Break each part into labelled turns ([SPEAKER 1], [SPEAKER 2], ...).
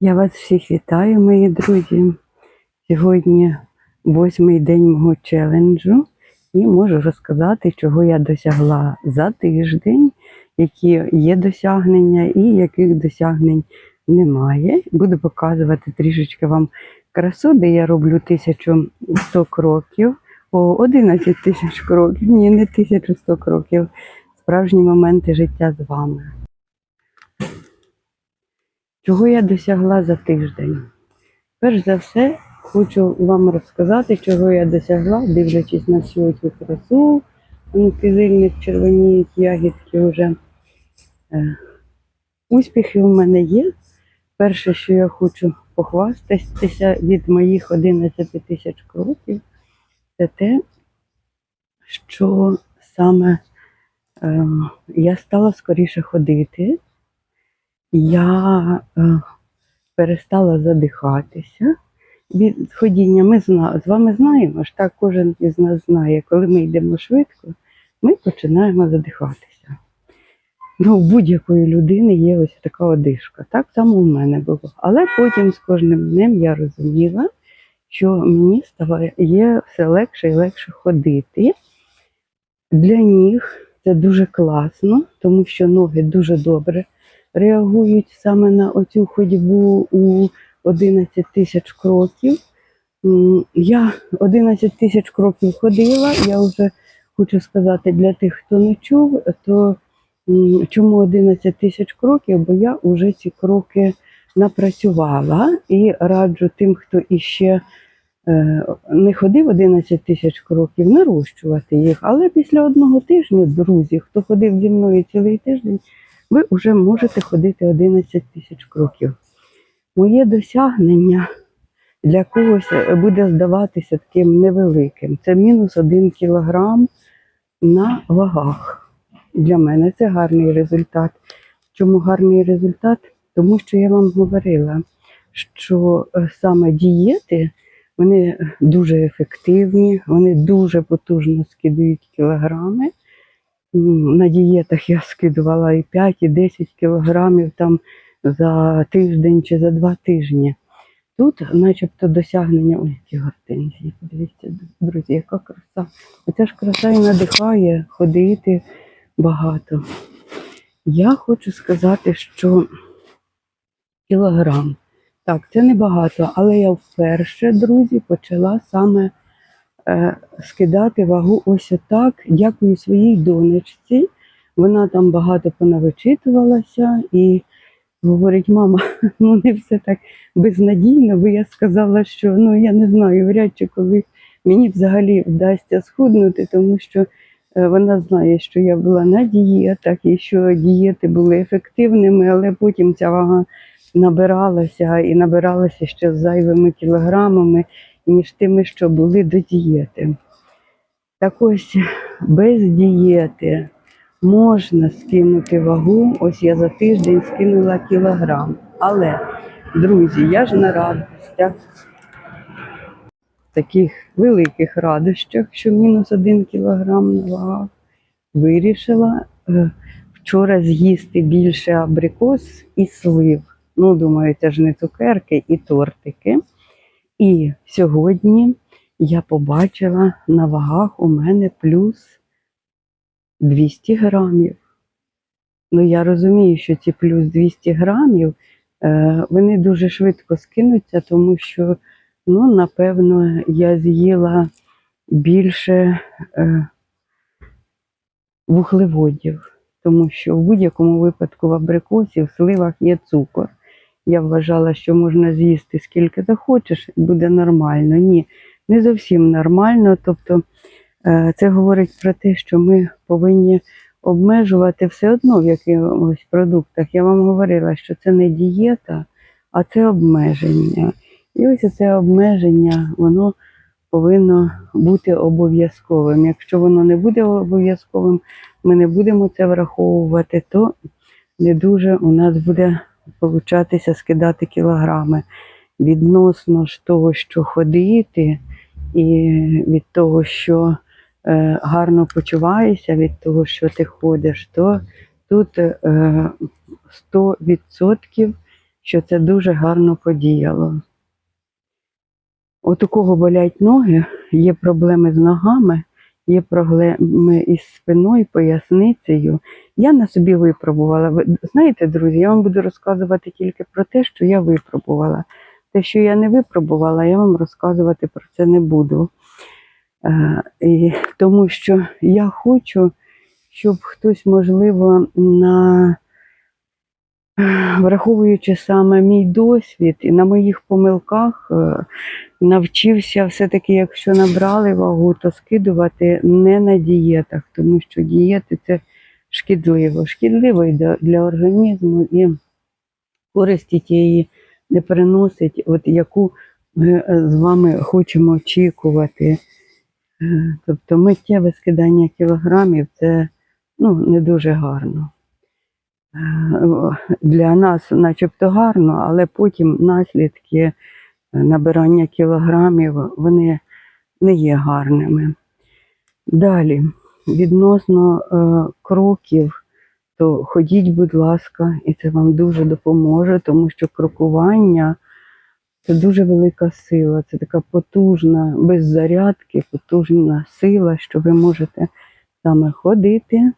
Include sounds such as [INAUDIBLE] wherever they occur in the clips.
[SPEAKER 1] Я вас всіх вітаю, мої друзі. Сьогодні восьмий день мого челенджу і можу розказати, чого я досягла за тиждень, які є досягнення і яких досягнень немає. Буду показувати трішечки вам красу, де я роблю 1100 кроків, о 11 тисяч кроків, ні, не 1100 кроків. Справжні моменти життя з вами. Чого я досягла за тиждень? Перш за все, хочу вам розказати, чого я досягла, дивлячись на всю цю красу. Ну, Кизильник червоніють ягідки вже. Е, Успіхи у мене є. Перше, що я хочу похвастатися від моїх 11 тисяч кроків, це те, що саме е, я стала скоріше ходити. Я е, перестала задихатися від ходіння. Ми зна, з вами знаємо, ж так кожен із нас знає, коли ми йдемо швидко, ми починаємо задихатися. Ну, у будь-якої людини є ось така одишка. Так само у мене було. Але потім з кожним днем я розуміла, що мені ставає є все легше і легше ходити. Для ніг це дуже класно, тому що ноги дуже добре реагують саме на оцю ходьбу у 11 тисяч кроків. Я 11 тисяч кроків ходила. Я вже хочу сказати для тих, хто не чув, то чому 11 тисяч кроків? Бо я вже ці кроки напрацювала і раджу тим, хто іще е, не ходив 11 тисяч кроків, нарощувати їх. Але після одного тижня, друзі, хто ходив зі мною цілий тиждень, ви вже можете ходити 11 тисяч кроків. Моє досягнення для когось буде здаватися таким невеликим. Це мінус 1 кілограм на вагах. Для мене це гарний результат. Чому гарний результат? Тому що я вам говорила, що е, саме дієти вони дуже ефективні, вони дуже потужно скидують кілограми. На дієтах я скидувала і 5, і 10 кілограмів там за тиждень чи за два тижні. Тут, начебто, досягнення, ой, які гортензії. Подивіться, друзі, яка краса. Оця ж краса і надихає ходити багато. Я хочу сказати, що кілограм. Так, це небагато, але я вперше, друзі, почала саме скидати вагу ось отак. Дякую своїй донечці. Вона там багато понавичитувалася і говорить, мама, [LAUGHS] ну не все так безнадійно, бо я сказала, що ну я не знаю, вряд чи коли мені взагалі вдасться схуднути, тому що е, вона знає, що я була на дієтах і що дієти були ефективними, але потім ця вага набиралася і набиралася ще з зайвими кілограмами, ніж тими, що були до дієти. Так ось без дієти можна скинути вагу. Ось я за тиждень скинула кілограм. Але, друзі, я ж на радостях, таких великих радощах, що мінус один кілограм на вагах, вирішила е, вчора з'їсти більше абрикос і слив. Ну, думаю, це ж не цукерки і тортики. І сьогодні я побачила на вагах у мене плюс 200 грамів. Ну, я розумію, що ці плюс 200 грамів е, вони дуже швидко скинуться, тому що, ну, напевно, я з'їла більше е, вуглеводів, тому що в будь-якому випадку в абрикосі, в сливах є цукор. Я вважала, що можна з'їсти скільки захочеш, буде нормально. Ні, не зовсім нормально. Тобто е, це говорить про те, що ми повинні обмежувати все одно в якихось продуктах. Я вам говорила, що це не дієта, а це обмеження. І ось це обмеження, воно повинно бути обов'язковим. Якщо воно не буде обов'язковим, ми не будемо це враховувати, то не дуже у нас буде получатися скидати кілограми. Відносно ж того, що ходити, і від того, що е, гарно почуваєшся, від того, що ти ходиш, то тут е, 100% що це дуже гарно подіяло. От у кого болять ноги, є проблеми з ногами, є проблеми із спиною, поясницею. Я на собі випробувала. Ви знаєте, друзі, я вам буду розказувати тільки про те, що я випробувала. Те, що я не випробувала, я вам розказувати про це не буду. Е, і, тому що я хочу, щоб хтось, можливо, на враховуючи саме мій досвід і на моїх помилках, е, навчився все-таки, якщо набрали вагу, то скидувати не на дієтах, тому що дієти це шкідливо. Шкідливо і для, організму і користі тієї не приносить, от яку ми е, з вами хочемо очікувати. Е, Тобто миттєве скидання кілограмів це ну, не дуже гарно. Е, Для нас начебто гарно, але потім наслідки набирання кілограмів вони не є гарними. Далі, відносно е, кроків, то ходіть, будь ласка, і це вам дуже допоможе, тому що крокування це дуже велика сила, це така потужна, без зарядки, потужна сила, що ви можете саме ходити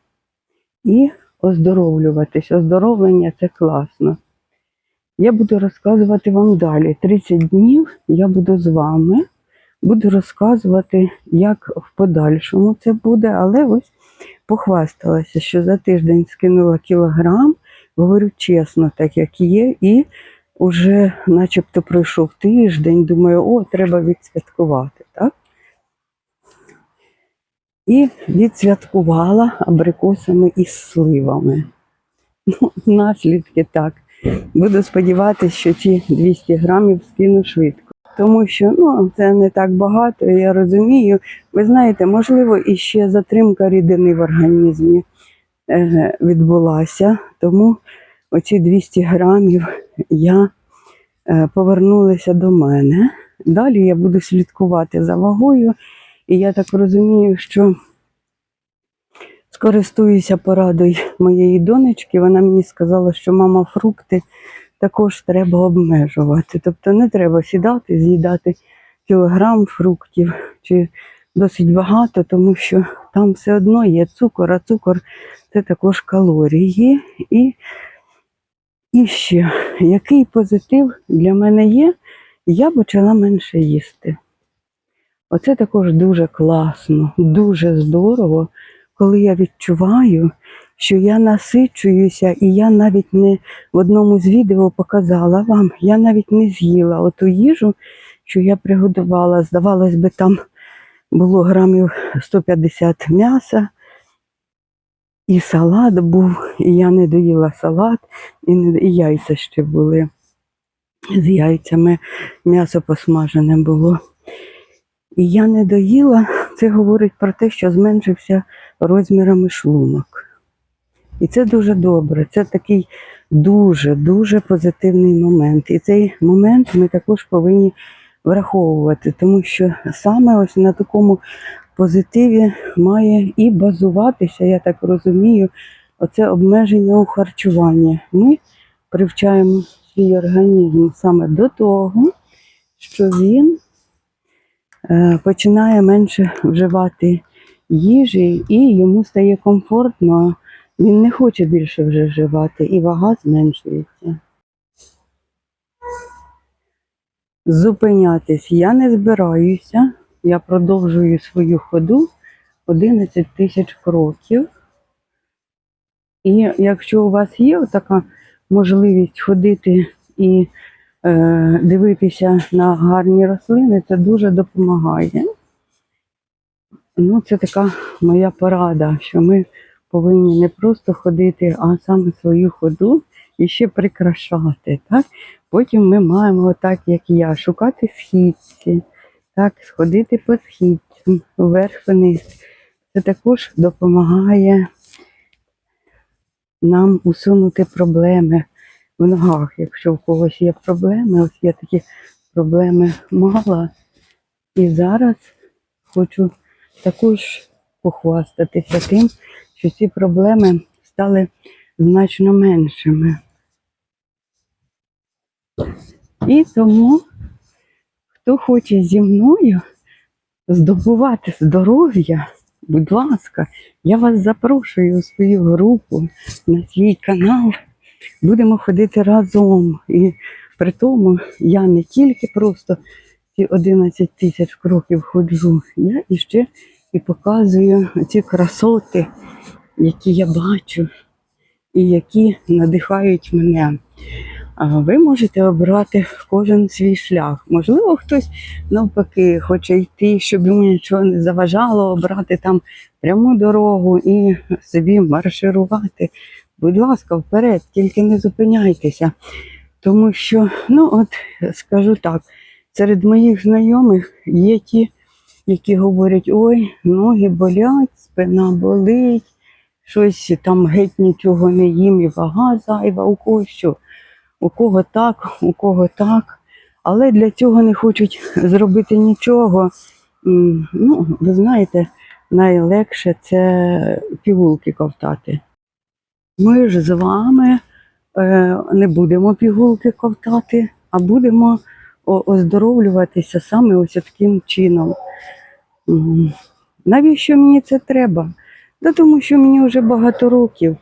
[SPEAKER 1] і оздоровлюватись. Оздоровлення це класно. Я буду розказувати вам далі. 30 днів я буду з вами. Буду розказувати, як в подальшому це буде, але ось похвасталася, що за тиждень скинула кілограм, говорю чесно, так як є, і вже начебто пройшов тиждень, думаю, о, треба відсвяткувати, так? І відсвяткувала абрикосами із сливами. Ну, наслідки так. Буду сподіватися, що ці 200 грамів скину швидко. Тому що ну, це не так багато, я розумію. Ви знаєте, можливо, і ще затримка рідини в організмі е, відбулася. Тому оці 200 грамів я е, повернулися до мене. Далі я буду слідкувати за вагою, і я так розумію, що скористуюся порадою моєї донечки. Вона мені сказала, що мама фрукти також треба обмежувати. Тобто не треба сідати, з'їдати кілограм фруктів чи досить багато, тому що там все одно є цукор, а цукор це також калорії. І, і ще, який позитив для мене є, я почала менше їсти. Оце також дуже класно, дуже здорово, коли я відчуваю, що я насичуюся, і я навіть не в одному з відео показала вам, я навіть не з'їла оту їжу, що я приготувала. Здавалось би, там було грамів 150 м'яса, і салат був, і я не доїла салат, і, не, і яйця ще були. З яйцями м'ясо посмажене було. І я не доїла, це говорить про те, що зменшився розмірами шлунок. І це дуже добре. Це такий дуже-дуже позитивний момент. І цей момент ми також повинні враховувати, тому що саме ось на такому позитиві має і базуватися, я так розумію, оце обмеження у харчуванні. Ми привчаємо свій організм саме до того, що він починає менше вживати їжі, і йому стає комфортно. Він не хоче більше вже вживати, і вага зменшується. Зупинятись я не збираюся. Я продовжую свою ходу 11 тисяч кроків. І якщо у вас є така можливість ходити і е, дивитися на гарні рослини, це дуже допомагає. Ну, це така моя порада, що ми повинні не просто ходити, а саме свою ходу і ще прикрашати. Так? Потім ми маємо, отак, як я, шукати східці, так, сходити по східцям, вверх-вниз. Це також допомагає нам усунути проблеми в ногах. Якщо в когось є проблеми, ось я такі проблеми мала. І зараз хочу також похвастатися тим, що ці проблеми стали значно меншими. І тому, хто хоче зі мною здобувати здоров'я, будь ласка, я вас запрошую у свою групу на свій канал. Будемо ходити разом. І при тому я не тільки просто ці 11 тисяч кроків ходжу, я іще і показую ці красоти, які я бачу і які надихають мене. Ви можете обрати кожен свій шлях. Можливо, хтось навпаки хоче йти, щоб йому нічого не заважало, обрати там пряму дорогу і собі марширувати. Будь ласка, вперед, тільки не зупиняйтеся. Тому що, ну от скажу так, серед моїх знайомих є ті, які говорять: ой, ноги болять, спина болить, щось там геть нічого не їм, і вага зайва, у кого що. У кого так, у кого так. Але для цього не хочуть зробити нічого. Ну, ви знаєте, найлегше це пігулки ковтати. Ми ж з вами е, не будемо пігулки ковтати, а будемо оздоровлюватися саме ось таким чином. Навіщо мені це треба? Да тому що мені вже багато років.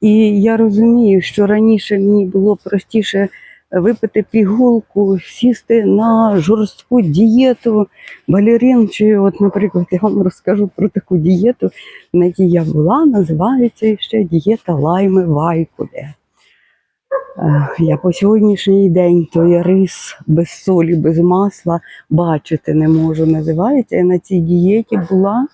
[SPEAKER 1] І я розумію, що раніше мені було простіше випити пігулку, сісти на жорстку дієту, балерин, чи, от, наприклад, я вам розкажу про таку дієту, на якій я була, називається ще дієта лайми Вайкуде. Е, Я по сьогоднішній день той рис без солі, без масла бачити не можу. Називається. Я на цій дієті була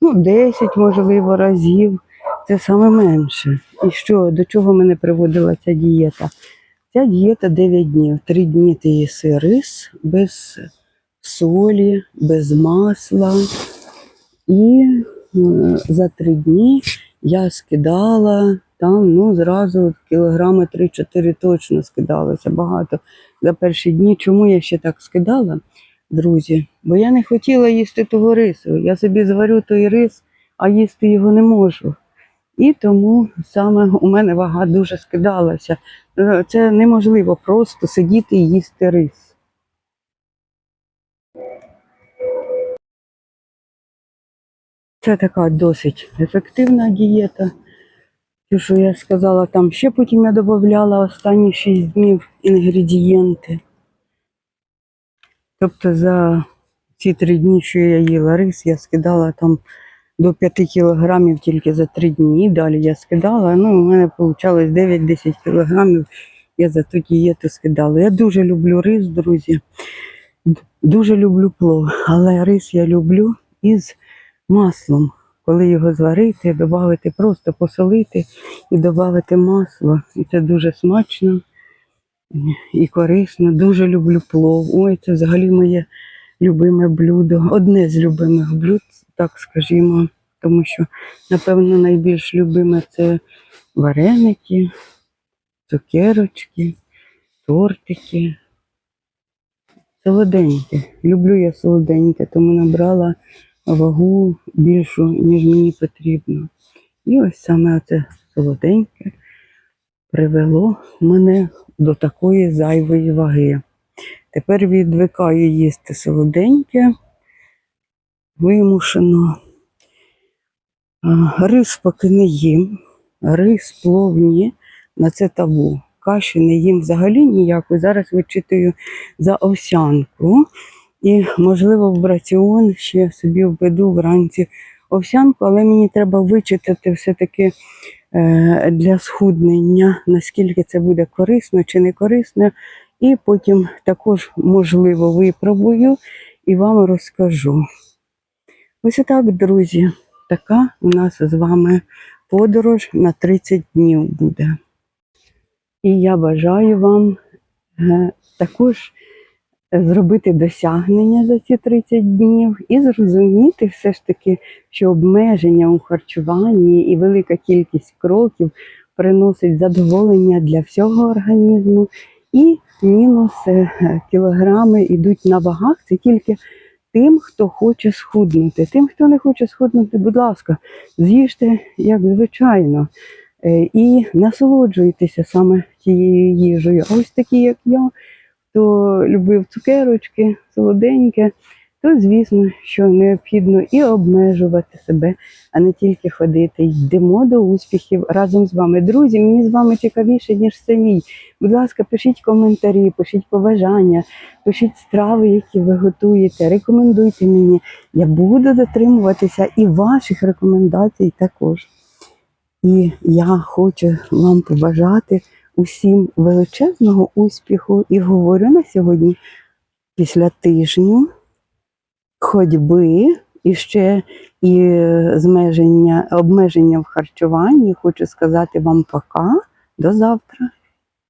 [SPEAKER 1] ну, 10, можливо, разів. Це саме менше. І що, до чого мене приводила ця дієта? Ця дієта 9 днів. Три дні ти їси рис без солі, без масла. І е, за три дні я скидала там, ну, зразу кілограми 3-4 точно скидалося багато за перші дні. Чому я ще так скидала, друзі? Бо я не хотіла їсти того рису. Я собі зварю той рис, а їсти його не можу. І тому саме у мене вага дуже скидалася. Е, Це неможливо просто сидіти і їсти рис. Це така досить ефективна дієта. Те, що я сказала, там ще потім я додавала останні 6 днів інгредієнти. Тобто за ці три дні, що я їла рис, я скидала там до 5 кілограмів тільки за три дні. Далі я скидала. Ну, у мене вийшло 9-10 кілограмів. Я за ту дієту скидала. Я дуже люблю рис, друзі. Дуже люблю плов, але рис я люблю із маслом. Коли його зварити, додати, просто посолити і додати масло. І це дуже смачно і корисно. Дуже люблю плов. Ой, це взагалі моє любиме блюдо. Одне з любимих блюд, так скажімо. Тому що, напевно, найбільш любиме це вареники, цукерочки, тортики. Солоденьке. Люблю я солоденьке, тому набрала вагу більшу, ніж мені потрібно. І ось саме це солоденьке привело мене до такої зайвої ваги. Тепер відвикаю їсти солоденьке, вимушено. Рис поки не їм, рис, плов ні, на це табу. Каші не їм взагалі ніякої. Зараз вичитую за овсянку. І, можливо, в раціон ще собі введу вранці овсянку, але мені треба вичитати все-таки е, для схуднення, наскільки це буде корисно чи не корисно. І потім також, можливо, випробую і вам розкажу. Ось і так, друзі, така у нас з вами подорож на 30 днів буде. І я бажаю вам е, також зробити досягнення за ці 30 днів і зрозуміти все ж таки, що обмеження у харчуванні і велика кількість кроків приносить задоволення для всього організму, і мінус е, кілограми йдуть на вагах. Це тільки тим, хто хоче схуднути. Тим, хто не хоче схуднути, будь ласка, з'їжте, як звичайно. е, і насолоджуйтеся саме тією їжею. А ось такі, як я, хто любив цукерочки, солоденьке, то звісно, що необхідно і обмежувати себе, а не тільки ходити. Йдемо до успіхів разом з вами. Друзі, мені з вами цікавіше, ніж самій. Будь ласка, пишіть коментарі, пишіть побажання, пишіть страви, які ви готуєте, рекомендуйте мені. Я буду дотримуватися і ваших рекомендацій також. І я хочу вам побажати усім величезного успіху і говорю на сьогодні після тижню ходьби і ще і змеження, обмеження в харчуванні. Хочу сказати вам пока. До завтра.